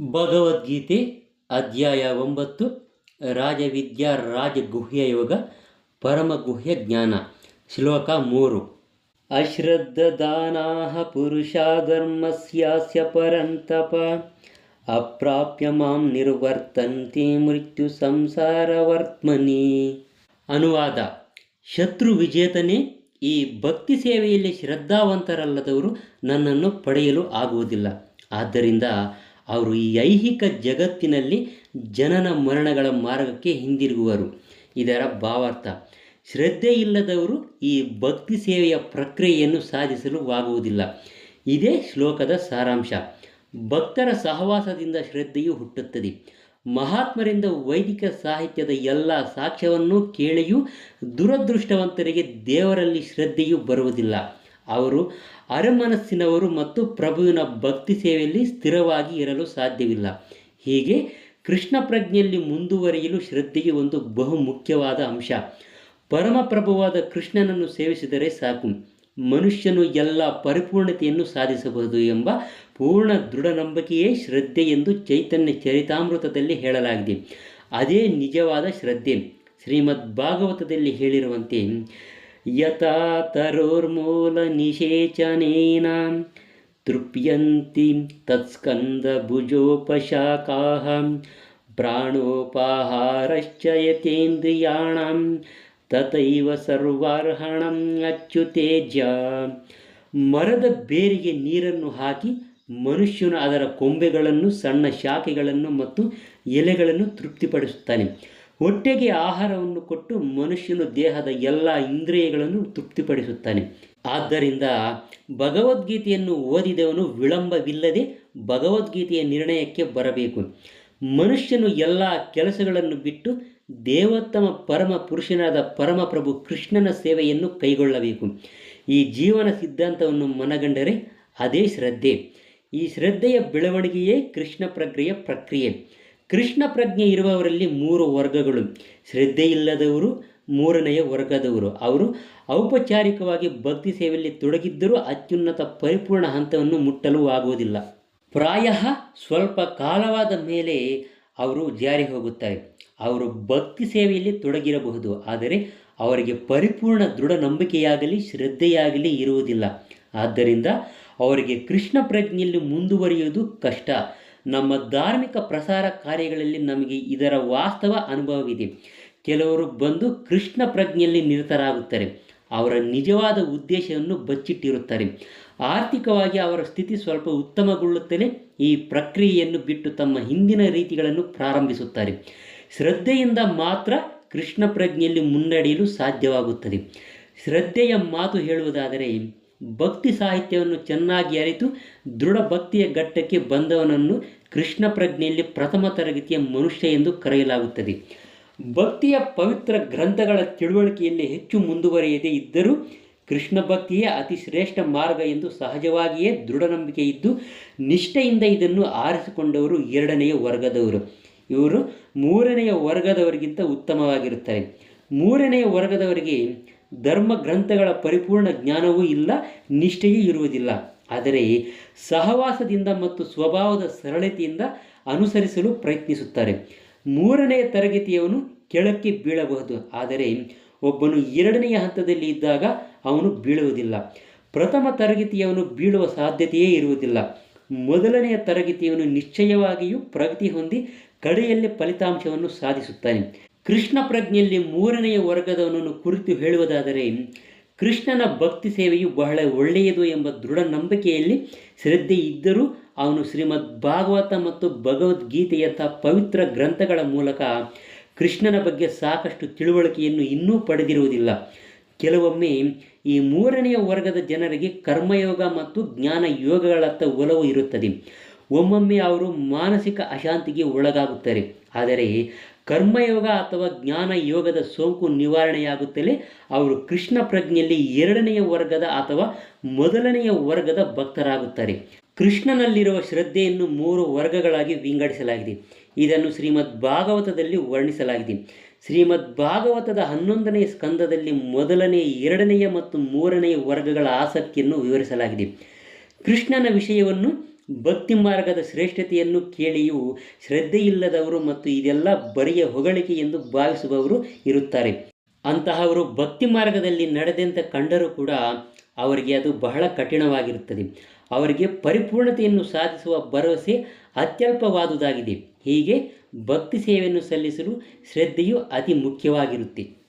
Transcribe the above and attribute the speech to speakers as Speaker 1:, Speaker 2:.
Speaker 1: ಭಗವದ್ಗೀತೆ ಅಧ್ಯಾಯ ಒಂಬತ್ತು, ರಾಜವಿದ್ಯಾ ರಾಜಗುಹ್ಯ ಯೋಗ, ಪರಮಗುಹ್ಯ ಜ್ಞಾನ, ಶ್ಲೋಕ ಮೂರು. ಅಶ್ರದ್ಧದಾನಾಹ ಪುರುಷಾ ಧರ್ಮಸ್ಯಾಸ್ಯ ಪರಂತಪ, ಅಪ್ರಾಪ್ಯ ಮಾಂ ನಿರ್ವರ್ತಂತೆ ಮೃತ್ಯು ಸಂಸಾರವರ್ತ್ಮನಿ ಅನುವಾದ, ಶತ್ರು ವಿಜೇತನೇ, ಈ ಭಕ್ತಿ ಸೇವೆಯಲ್ಲಿ ಶ್ರದ್ಧಾವಂತರಲ್ಲದವರು ನನ್ನನ್ನು ಪಡೆಯಲು ಆಗುವುದಿಲ್ಲ. ಆದ್ದರಿಂದ ಅವರು ಈ ಐಹಿಕ ಜಗತ್ತಿನಲ್ಲಿ ಜನನ ಮರಣಗಳ ಮಾರ್ಗಕ್ಕೆ ಹಿಂದಿರುಗುವರು. ಇದರ ಭಾವಾರ್ಥ ಶ್ರದ್ಧೆ ಇಲ್ಲದವರು ಈ ಭಕ್ತಿ ಸೇವೆಯ ಪ್ರಕ್ರಿಯೆಯನ್ನು ಸಾಧಿಸಲು ಆಗುವುದಿಲ್ಲ. ಇದೇ ಶ್ಲೋಕದ ಸಾರಾಂಶ. ಭಕ್ತರ ಸಹವಾಸದಿಂದ ಶ್ರದ್ಧೆಯು ಹುಟ್ಟುತ್ತದೆ. ಮಹಾತ್ಮರಿಂದ ವೈದಿಕ ಸಾಹಿತ್ಯದ ಎಲ್ಲ ಸಾಕ್ಷ್ಯವನ್ನು ಕೇಳಿಯೂ ದುರದೃಷ್ಟವಂತರಿಗೆ ದೇವರಲ್ಲಿ ಶ್ರದ್ಧೆಯು ಬರುವುದಿಲ್ಲ. ಅವರು ಅರಮನಸ್ಸಿನವರು ಮತ್ತು ಪ್ರಭುವಿನ ಭಕ್ತಿ ಸೇವೆಯಲ್ಲಿ ಸ್ಥಿರವಾಗಿ ಇರಲು ಸಾಧ್ಯವಿಲ್ಲ. ಹೀಗೆ ಕೃಷ್ಣ ಪ್ರಜ್ಞೆಯಲ್ಲಿ ಮುಂದುವರಿಯಲು ಶ್ರದ್ಧೆಗೆ ಒಂದು ಬಹು ಮುಖ್ಯವಾದ ಅಂಶ. ಪರಮಪ್ರಭುವಾದ ಕೃಷ್ಣನನ್ನು ಸೇವಿಸಿದರೆ ಸಾಕು. ಮನುಷ್ಯನು ಎಲ್ಲ ಪರಿಪೂರ್ಣತೆಯನ್ನು ಸಾಧಿಸಬಹುದು ಎಂಬ ಪೂರ್ಣ ದೃಢ ನಂಬಿಕೆಯೇ ಶ್ರದ್ಧೆ ಎಂದು ಚೈತನ್ಯ ಚರಿತಾಮೃತದಲ್ಲಿ ಹೇಳಲಾಗಿದೆ. ಅದೇ ನಿಜವಾದ ಶ್ರದ್ಧೆ. ಶ್ರೀಮದ್ ಭಾಗವತದಲ್ಲಿ ಹೇಳಿರುವಂತೆ ಯಥಾ ತರೋರ್ಮೂಲ ನಿಷೇಚನೇನ ತೃಪ್ಯಂತಿ ತತ್ಸ್ಕಂದ ಭುಜೋಪಶಾಖಾ ಪ್ರಾಣೋಪಾಹಾರಶ್ಚ ಯತೇಂದ್ರಿಯಾಣಂ ತಥೈವ ಸರ್ವಾರ್ಹಣಂ ಅಚ್ಯುತೇಜ ಮರದ ಬೇರಿಗೆ ನೀರನ್ನು ಹಾಕಿ ಮನುಷ್ಯನು ಅದರ ಕೊಂಬೆಗಳನ್ನು ಸಣ್ಣ ಶಾಖೆಗಳನ್ನು ಮತ್ತು ಎಲೆಗಳನ್ನು ತೃಪ್ತಿಪಡಿಸುತ್ತಾನೆ. ಹೊಟ್ಟೆಗೆ ಆಹಾರವನ್ನು ಕೊಟ್ಟು ಮನುಷ್ಯನು ದೇಹದ ಎಲ್ಲ ಇಂದ್ರಿಯಗಳನ್ನು ತೃಪ್ತಿಪಡಿಸುತ್ತಾನೆ. ಆದ್ದರಿಂದ ಭಗವದ್ಗೀತೆಯನ್ನು ಓದಿದವನು ವಿಳಂಬವಿಲ್ಲದೆ ಭಗವದ್ಗೀತೆಯ ನಿರ್ಣಯಕ್ಕೆ ಬರಬೇಕು. ಮನುಷ್ಯನು ಎಲ್ಲ ಕೆಲಸಗಳನ್ನು ಬಿಟ್ಟು ದೇವತ್ತಮ ಪರಮ ಪುರುಷನಾದ ಪರಮಪ್ರಭು ಕೃಷ್ಣನ ಸೇವೆಯನ್ನು ಕೈಗೊಳ್ಳಬೇಕು. ಈ ಜೀವನ ಸಿದ್ಧಾಂತವನ್ನು ಮನಗಂಡರೆ ಅದೇ ಶ್ರದ್ಧೆ. ಈ ಶ್ರದ್ಧೆಯ ಬೆಳವಣಿಗೆಯೇ ಕೃಷ್ಣ ಪ್ರಕ್ರಿಯೆ ಪ್ರಕ್ರಿಯೆ. ಕೃಷ್ಣ ಪ್ರಜ್ಞೆ ಇರುವವರಲ್ಲಿ ಮೂರು ವರ್ಗಗಳು. ಶ್ರದ್ಧೆ ಇಲ್ಲದವರು ಮೂರನೆಯ ವರ್ಗದವರು. ಅವರು ಔಪಚಾರಿಕವಾಗಿ ಭಕ್ತಿ ಸೇವೆಯಲ್ಲಿ ತೊಡಗಿದ್ದರೂ ಅತ್ಯುನ್ನತ ಪರಿಪೂರ್ಣ ಹಂತವನ್ನು ಮುಟ್ಟಲು ಆಗುವುದಿಲ್ಲ. ಪ್ರಾಯ ಸ್ವಲ್ಪ ಕಾಲವಾದ ಮೇಲೆ ಅವರು ಜಾರಿ ಹೋಗುತ್ತಾರೆ. ಅವರು ಭಕ್ತಿ ಸೇವೆಯಲ್ಲಿ ತೊಡಗಿರಬಹುದು, ಆದರೆ ಅವರಿಗೆ ಪರಿಪೂರ್ಣ ದೃಢ ನಂಬಿಕೆಯಾಗಲಿ, ಶ್ರದ್ಧೆಯಾಗಲಿ ಇರುವುದಿಲ್ಲ. ಆದ್ದರಿಂದ ಅವರಿಗೆ ಕೃಷ್ಣ ಪ್ರಜ್ಞೆಯಲ್ಲಿ ಮುಂದುವರಿಯುವುದು ಕಷ್ಟ. ನಮ್ಮ ಧಾರ್ಮಿಕ ಪ್ರಸಾರ ಕಾರ್ಯಗಳಲ್ಲಿ ನಮಗೆ ಇದರ ವಾಸ್ತವ ಅನುಭವವಿದೆ. ಕೆಲವರು ಬಂದು ಕೃಷ್ಣ ಪ್ರಜ್ಞೆಯಲ್ಲಿ ನಿರತರಾಗುತ್ತಾರೆ. ಅವರ ನಿಜವಾದ ಉದ್ದೇಶವನ್ನು ಬಚ್ಚಿಟ್ಟಿರುತ್ತಾರೆ. ಆರ್ಥಿಕವಾಗಿ ಅವರ ಸ್ಥಿತಿ ಸ್ವಲ್ಪ ಉತ್ತಮಗೊಳ್ಳುತ್ತಲೇ ಈ ಪ್ರಕ್ರಿಯೆಯನ್ನು ಬಿಟ್ಟು ತಮ್ಮ ಹಿಂದಿನ ರೀತಿಗಳನ್ನು ಪ್ರಾರಂಭಿಸುತ್ತಾರೆ. ಶ್ರದ್ಧೆಯಿಂದ ಮಾತ್ರ ಕೃಷ್ಣ ಪ್ರಜ್ಞೆಯಲ್ಲಿ ಮುನ್ನಡೆಯಲು ಸಾಧ್ಯವಾಗುತ್ತದೆ. ಶ್ರದ್ಧೆಯ ಮಾತು ಹೇಳುವುದಾದರೆ ಭಕ್ತಿ ಸಾಹಿತ್ಯವನ್ನು ಚೆನ್ನಾಗಿ ಅರಿತು ದೃಢ ಭಕ್ತಿಯ ಘಟ್ಟಕ್ಕೆ ಬಂದವನನ್ನು ಕೃಷ್ಣ ಪ್ರಜ್ಞೆಯಲ್ಲಿ ಪ್ರಥಮ ತರಗತಿಯ ಮನುಷ್ಯ ಎಂದು ಕರೆಯಲಾಗುತ್ತದೆ. ಭಕ್ತಿಯ ಪವಿತ್ರ ಗ್ರಂಥಗಳ ತಿಳುವಳಿಕೆಯಲ್ಲಿ ಹೆಚ್ಚು ಮುಂದುವರಿಯದೇ ಇದ್ದರೂ ಕೃಷ್ಣ ಭಕ್ತಿಯೇ ಅತಿ ಶ್ರೇಷ್ಠ ಮಾರ್ಗ ಎಂದು ಸಹಜವಾಗಿಯೇ ದೃಢ ನಂಬಿಕೆ ಇದ್ದು, ನಿಷ್ಠೆಯಿಂದ ಇದನ್ನು ಆರಿಸಿಕೊಂಡವರು ಎರಡನೆಯ ವರ್ಗದವರು. ಇವರು ಮೂರನೆಯ ವರ್ಗದವರಿಗಿಂತ ಉತ್ತಮವಾಗಿರುತ್ತಾರೆ. ಮೂರನೆಯ ವರ್ಗದವರಿಗೆ ಧರ್ಮ ಗ್ರಂಥಗಳ ಪರಿಪೂರ್ಣ ಜ್ಞಾನವೂ ಇಲ್ಲ, ನಿಷ್ಠೆಯೂ ಇರುವುದಿಲ್ಲ. ಆದರೆ ಸಹವಾಸದಿಂದ ಮತ್ತು ಸ್ವಭಾವದ ಸರಳತೆಯಿಂದ ಅನುಸರಿಸಲು ಪ್ರಯತ್ನಿಸುತ್ತಾರೆ. ಮೂರನೆಯ ತರಗತಿಯವನು ಕೆಳಕ್ಕೆ ಬೀಳಬಹುದು. ಆದರೆ ಒಬ್ಬನು ಎರಡನೆಯ ಹಂತದಲ್ಲಿ ಇದ್ದಾಗ ಅವನು ಬೀಳುವುದಿಲ್ಲ. ಪ್ರಥಮ ತರಗತಿಯವನು ಬೀಳುವ ಸಾಧ್ಯತೆಯೇ ಇರುವುದಿಲ್ಲ. ಮೊದಲನೆಯ ತರಗತಿಯವನು ನಿಶ್ಚಯವಾಗಿಯೂ ಪ್ರಗತಿ ಹೊಂದಿ ಕಡೆಯಲ್ಲಿ ಫಲಿತಾಂಶವನ್ನು ಸಾಧಿಸುತ್ತಾನೆ. ಕೃಷ್ಣ ಪ್ರಜ್ಞೆಯಲ್ಲಿ ಮೂರನೆಯ ವರ್ಗದವನನ್ನು ಕುರಿತು ಹೇಳುವುದಾದರೆ, ಕೃಷ್ಣನ ಭಕ್ತಿ ಸೇವೆಯು ಬಹಳ ಒಳ್ಳೆಯದು ಎಂಬ ದೃಢ ನಂಬಿಕೆಯಲ್ಲಿ ಶ್ರದ್ಧೆ ಇದ್ದರೂ ಅವನು ಶ್ರೀಮದ್ ಭಾಗವತ ಮತ್ತು ಭಗವದ್ಗೀತೆಯಂಥ ಪವಿತ್ರ ಗ್ರಂಥಗಳ ಮೂಲಕ ಕೃಷ್ಣನ ಬಗ್ಗೆ ಸಾಕಷ್ಟು ತಿಳುವಳಿಕೆಯನ್ನು ಇನ್ನೂ ಪಡೆದಿರುವುದಿಲ್ಲ. ಕೆಲವೊಮ್ಮೆ ಈ ಮೂರನೆಯ ವರ್ಗದ ಜನರಿಗೆ ಕರ್ಮಯೋಗ ಮತ್ತು ಜ್ಞಾನ ಯೋಗಗಳತ್ತ ಒಲವು ಇರುತ್ತದೆ. ಒಮ್ಮೊಮ್ಮೆ ಅವರು ಮಾನಸಿಕ ಅಶಾಂತಿಗೆ ಒಳಗಾಗುತ್ತಾರೆ. ಆದರೆ ಕರ್ಮಯೋಗ ಅಥವಾ ಜ್ಞಾನ ಯೋಗದ ಸೋಂಕು ನಿವಾರಣೆಯಾಗುತ್ತಲೇ ಅವರು ಕೃಷ್ಣ ಪ್ರಜ್ಞೆಯಲ್ಲಿ ಎರಡನೆಯ ವರ್ಗದ ಅಥವಾ ಮೊದಲನೆಯ ವರ್ಗದ ಭಕ್ತರಾಗುತ್ತಾರೆ. ಕೃಷ್ಣನಲ್ಲಿರುವ ಶ್ರದ್ಧೆಯನ್ನು ಮೂರು ವರ್ಗಗಳಾಗಿ ವಿಂಗಡಿಸಲಾಗಿದೆ. ಇದನ್ನು ಶ್ರೀಮದ್ ಭಾಗವತದಲ್ಲಿ ವರ್ಣಿಸಲಾಗಿದೆ. ಶ್ರೀಮದ್ ಭಾಗವತದ ಹನ್ನೊಂದನೆಯ ಸ್ಕಂದದಲ್ಲಿ ಮೊದಲನೆಯ ಎರಡನೆಯ ಮತ್ತು ಮೂರನೆಯ ವರ್ಗಗಳ ಆಸಕ್ತಿಯನ್ನು ವಿವರಿಸಲಾಗಿದೆ. ಕೃಷ್ಣನ ವಿಷಯವನ್ನು ಭಕ್ತಿ ಮಾರ್ಗದ ಶ್ರೇಷ್ಠತೆಯನ್ನು ಕೇಳಿಯೂ ಶ್ರದ್ಧೆಯಿಲ್ಲದವರು ಮತ್ತು ಇದೆಲ್ಲ ಬರಿಯ ಹೊಗಳಿಕೆ ಎಂದು ಭಾವಿಸುವವರು ಇರುತ್ತಾರೆ. ಅಂತಹವರು ಭಕ್ತಿ ಮಾರ್ಗದಲ್ಲಿ ನಡೆದಂತೆ ಕಂಡರೂ ಕೂಡ ಅವರಿಗೆ ಅದು ಬಹಳ ಕಠಿಣವಾಗಿರುತ್ತದೆ. ಅವರಿಗೆ ಪರಿಪೂರ್ಣತೆಯನ್ನು ಸಾಧಿಸುವ ಭರವಸೆ ಅತ್ಯಲ್ಪವಾದುದಾಗಿದೆ. ಹೀಗೆ ಭಕ್ತಿ ಸೇವೆಯನ್ನು ಸಲ್ಲಿಸಲು ಶ್ರದ್ಧೆಯು ಅತಿ ಮುಖ್ಯವಾಗಿರುತ್ತೆ.